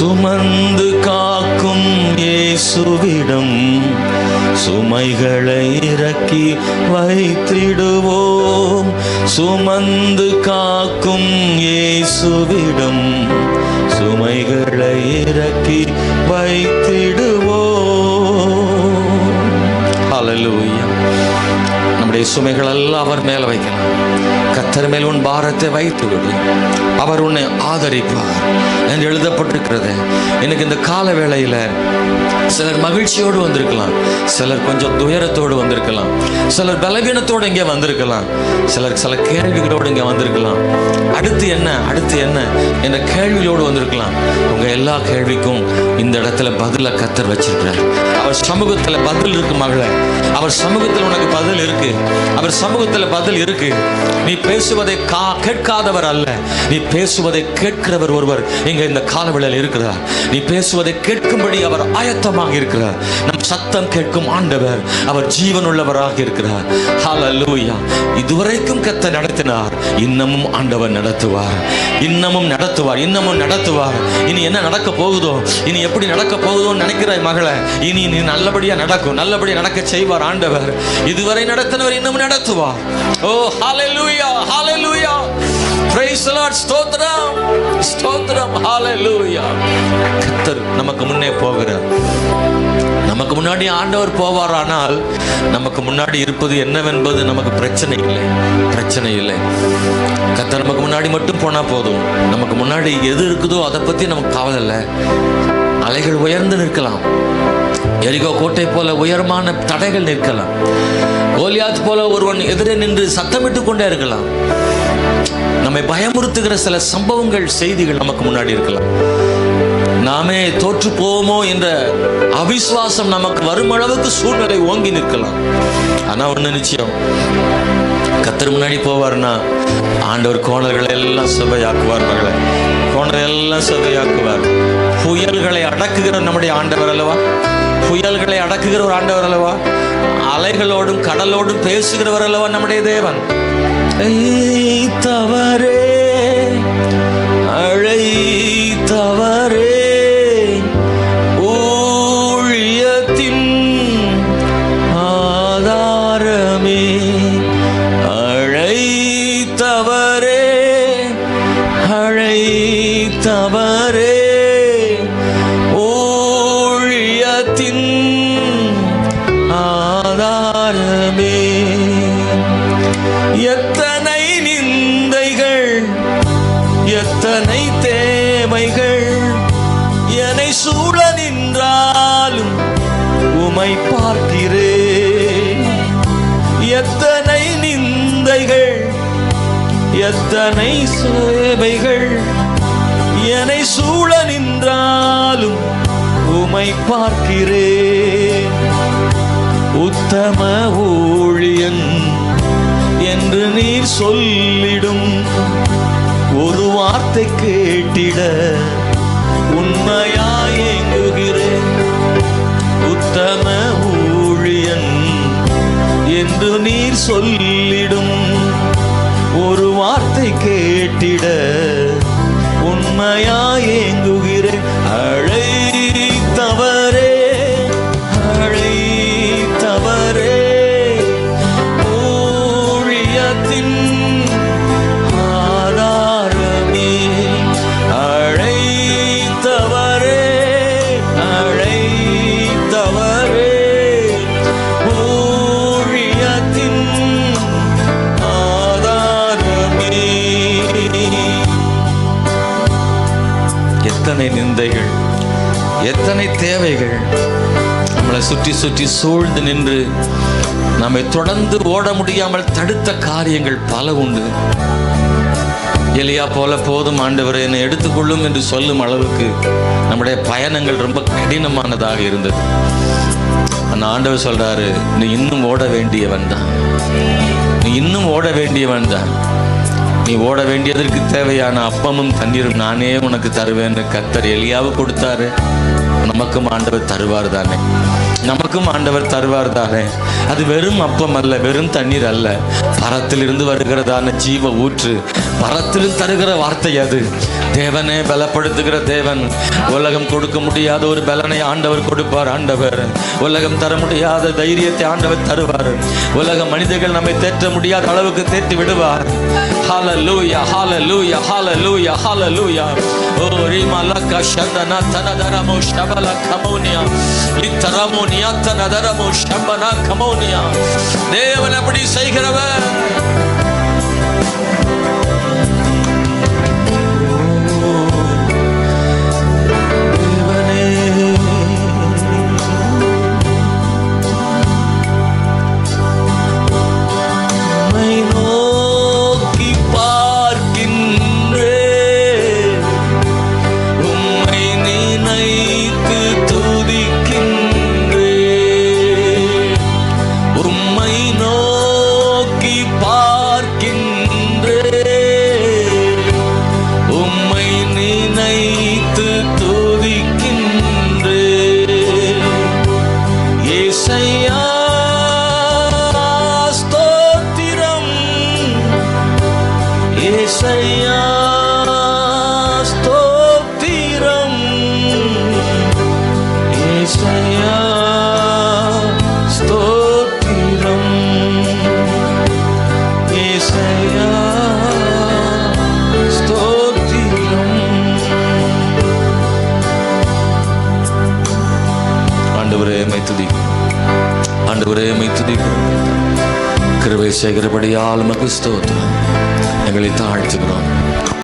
சுமந்து காக்கும் இயேசுவிடம் சுமைகளை இறக்கி வைத்திடுவோம். சுமந்து காக்கும் இயேசுவிடம் சுமைகளை இறக்கி வைத்திடுவோம். உன்னுடைய சுமைகள் எல்லாம் அவர் மேல வைக்கலாம் கத்தர் மேல் உன் பாரத்தை வைத்து விடு அவர் உன்னை ஆதரிப்பார் என்று எழுதப்பட்டிருக்கிறது. எனக்கு இந்த கால வேளையில சிலர் மகிழ்ச்சியோடு வந்திருக்கலாம். சிலர் கொஞ்சம் துயரத்தோடு வந்திருக்கலாம். சிலர் பலவீனத்தோடு இங்கே வந்திருக்கலாம். சிலர் சில கேள்விகளோடு இங்கே வந்திருக்கலாம். அடுத்து என்ன? அடுத்து என்ன? என்ற கேள்வியோடு வந்திருக்கலாம். உங்க எல்லா கேள்விக்கும் இந்த இடத்துல பதில கத்தர் வச்சிருக்கிறார். அவர் சமூகத்துல பதில் இருக்கு மகளை. அவர் சமூகத்தில் உனக்கு பதில் இருக்கு. அவர் சமூகத்தில் பதில் இருக்கு. நீ பேசுவதை கா கேட்காதவர் அல்ல. நீ பேசுவதை கேட்கிறவர் ஒருவர் இங்க இந்த காலவெளியில் இருக்கிறார். நீ பேசுவதை கேட்கும்படி அவர் ஆயத்தமாக இருக்கிறார். நம் சத்தம் கேட்கும் ஆண்டவர் அவர் ஜீவனுள்ளவராக இருக்கிறார். ஹalleluya இதுவரைக்கும் கத்த நடத்தினார். இன்னமும் ஆண்டவர் நடத்துவார். இன்னமும் நடத்துவார். இன்னமும் நடத்துவார். இனி என்ன நடக்க போகுதோ? இனி எப்படி நடக்க போகுதோன்னு நினைக்கிறாய் மகளை? இனி நீ நல்லபடியா நடக்கும். நல்லபடியா நடக்க செய்வார் ஆண்டவர். இதுவரை நடத்தினவர் இன்னும் நடத்துவா? ஓ hallelujah hallelujah praise the lord ஸ்தோத்திரம் ஸ்தோத்திரம் ஹalleluya கர்த்தர் நமக்கு முன்னே போகிறார். நமக்கு முன்னாடி ஆண்டவர் போவாரானால் நமக்கு முன்னாடி இருப்பது என்னவென்பது நமக்கு பிரச்சனை இல்லை. பிரச்சனை இல்லை. கத்த நமக்கு முன்னாடி மட்டும் போனால் போதும். நமக்கு முன்னாடி எது இருக்குதோ அதை பத்தி நமக்கு கவலை இல்லை. அலைகள் உயர்ந்து நிற்கலாம். எரிகோ கோட்டை போல உயரமான தடைகள் நிற்கலாம். கோலியாத் போல ஒருவன் எதிரே நின்று சத்தமிட்டு கொண்டே இருக்கலாம். நம்மை பயமுறுத்துகிற சில சம்பவங்கள் செய்திகள் நமக்கு முன்னாடி இருக்கலாம். நாமே தோற்று போவோமோ என்ற அவிஸ்வாசம் நமக்கு வரும் அளவுக்கு சூழ்நிலை ஓங்கி நிற்கலாம். ஆனா ஒண்ணு நிச்சயம் கத்தர் முன்னாடி போவார்னா ஆண்டவர் கோணல்களை எல்லாம் சபையாக்குவார் மகளை. கோணல் எல்லாம் சுவையாக்குவார் புயல்களை அடக்குகிற நம்முடைய ஆண்டவர் அல்லவா? புயல்களை அடக்குகிற ஒரு ஆண்டவர் அல்லவா? அலைகளோடும் கடலோடும் பேசுகிறவர் அல்லவா நம்முடைய தேவன்? தவறே. அழைத்தவரே ஊழியத்தின் ஆதாரமே. எத்தனை நிந்தைகள் எத்தனை தேவைகள் என்னை சூழ நின்றாலும் உமை பார்க்கிறேன். எத்தனை நிந்தைகள் எத்தனை சேவைகள் என்னை சூழ நின்றாலும் உமை பார்க்கிறேன். உத்தம ஊழியன் என்று நீர் சொல்லிடும் ஒரு வார்த்தை கேட்டிட உண்மையாயங்குகிறேன் உத்தம ஊழியன் என்று நீர் சொல்லிடும் கேட்டிட எத்தனை நிந்தைகள் எத்தனை தேவைகள் நம்மளை சுற்றி சுற்றி சூழ்ந்து நின்று நம்மை தொடர்ந்து ஓட முடியாமல் தடுத்த காரியங்கள் பல உண்டு. எலியா போல போதும் ஆண்டவரை என்னை எடுத்துக்கொள்ளும் என்று சொல்லும் அளவுக்கு நம்முடைய பயணங்கள் ரொம்ப கடினமானதாக இருந்தது. அந்த ஆண்டவர் சொல்றாரு நீ இன்னும் ஓட வேண்டியவன் தான். நீ இன்னும் ஓட வேண்டியவன் தான். நீ ஓட வேண்டியதற்கு தேவையான அப்பமும் தண்ணீரும் நானே உனக்கு தருவேன்னு கத்தர் எலியாவு கொடுத்தாரு. நமக்கும் ஆண்டவர் தருவார் தானே. நமக்கும் ஆண்டவர் தருவார் தானே. அது வெறும் அப்பம் அல்ல வெறும் தண்ணீர் அல்ல. பரத்திலிருந்து வருகிறதான ஜீவ ஊற்று வரத்திலும் தருகிற வார்த்தை அது. தேவனே பலப்படுத்துகிற தேவன். உலகம் கொடுக்க முடியாத ஒரு பலனை ஆண்டவர் கொடுப்பார் ஆண்டவர். உலகம் தர முடியாத தைரியத்தை ஆண்டவர் தருவார். உலக மனிதர்கள் நம்மை தேற்ற முடியாத அளவுக்கு தேற்றி விடுவார். ஹalleluya ஹalleluya ஹalleluya ஹalleluya. ஓ ரீமா லக்க ஷந்தனா தனதரமோ ஷபல கமோனியா. லித்தரமோனியா தனதரமோ ஷபன கமோனியா. தேவன் அப்படி செய்கிறவர். உம்மை நோக்கி பார்க்கின்றேன். உம்மை நினைத்து துதிக்கின்றேன். ஏசையா ஸ்தோத்திரம் ஏசையா ஸ்தோத்திரம் ஏசையா செய்கிறபடியால் மக்கு எங்களை தாழ்த்துகிறோம்.